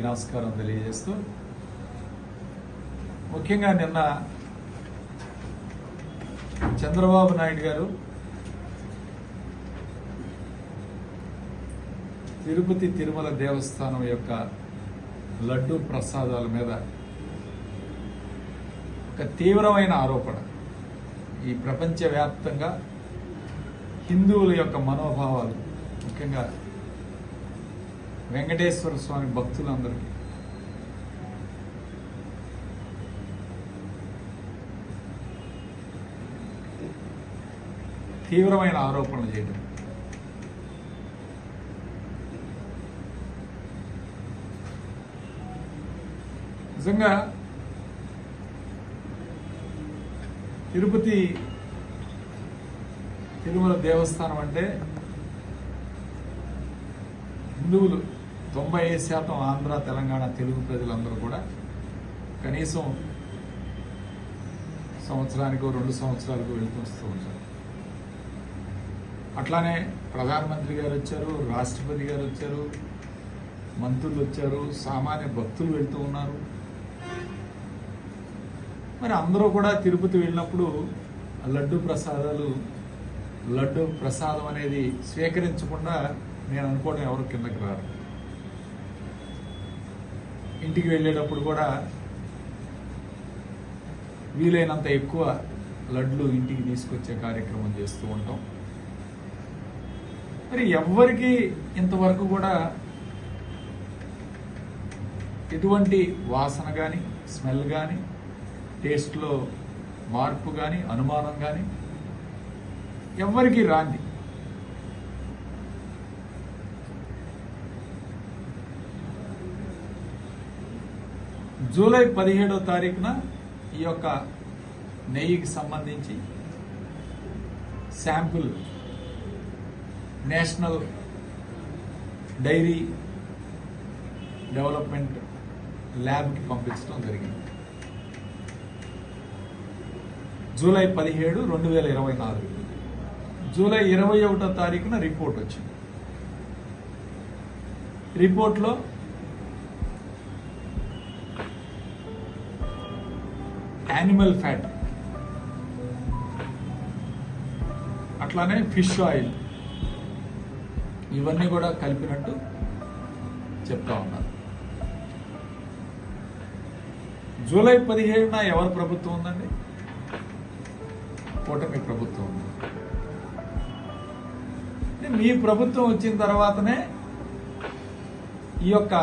అందరికీ నమస్కారం తెలియజేస్తూ ముఖ్యంగా నిన్న చంద్రబాబు నాయుడు గారు తిరుపతి తిరుమల దేవస్థానం యొక్క లడ్డు ప్రసాదాల మీద ఒక తీవ్రమైన ఆరోపణ. ఈ ప్రపంచవ్యాప్తంగా హిందువుల యొక్క మనోభావాలు ముఖ్యంగా వెంకటేశ్వర స్వామి భక్తులందరికీ. తీవ్రమైన ఆరోపణలు చేయడం నిజంగా తిరుపతి తిరుమల దేవస్థానం అంటే హిందువులు తొంభై ఐదు శాతం ఆంధ్ర తెలంగాణ తెలుగు ప్రజలందరూ కూడా కనీసం సంవత్సరానికి రెండు సంవత్సరాలకు వెళ్తూ వస్తూ ఉంటారు. అట్లానే ప్రధానమంత్రి గారు వచ్చారు రాష్ట్రపతి గారు వచ్చారు మంత్రులు వచ్చారు సామాన్య భక్తులు వెళ్తూ ఉన్నారు. మరి అందరూ కూడా తిరుపతి వెళ్ళినప్పుడు ఆ లడ్డు ప్రసాదాలు లడ్డు ప్రసాదం అనేది స్వీకరించకుండా నేను అనుకోవడం ఎవరు కిందకి రారు. ఇంటికి వెళ్ళేటప్పుడు కూడా వీలైనంత ఎక్కువ లడ్లు ఇంటికి తీసుకొచ్చే కార్యక్రమం చేస్తూ ఉంటాం. మరి ఎవ్వరికి ఇంతవరకు కూడా ఎటువంటి వాసన కానీ స్మెల్ కానీ టేస్ట్లో మార్పు కానీ అనుమానం కానీ ఎవ్వరికి రాంది. జూలై పదిహేడో తారీఖున ఈ యొక్క నెయ్యికి సంబంధించి శాంపుల్ నేషనల్ డైరీ డెవలప్మెంట్ ల్యాబ్కి పంపించడం జరిగింది. జూలై పదిహేడు రెండు వేల ఇరవై నాలుగు. జూలై ఇరవై ఒకటో తారీఖున రిపోర్ట్ వచ్చింది. రిపోర్ట్లో యానిమల్ ఫ్యాట్ అట్లానే ఫిష్ ఆయిల్ ఇవన్నీ కూడా కలిపినట్టు చెప్తా ఉన్నారు జూలై పదిహేడున ఎవరి ప్రభుత్వం ఉందండి? కూటమి ప్రభుత్వం ఉంది. మీ ప్రభుత్వం వచ్చిన తర్వాతనే ఈ యొక్క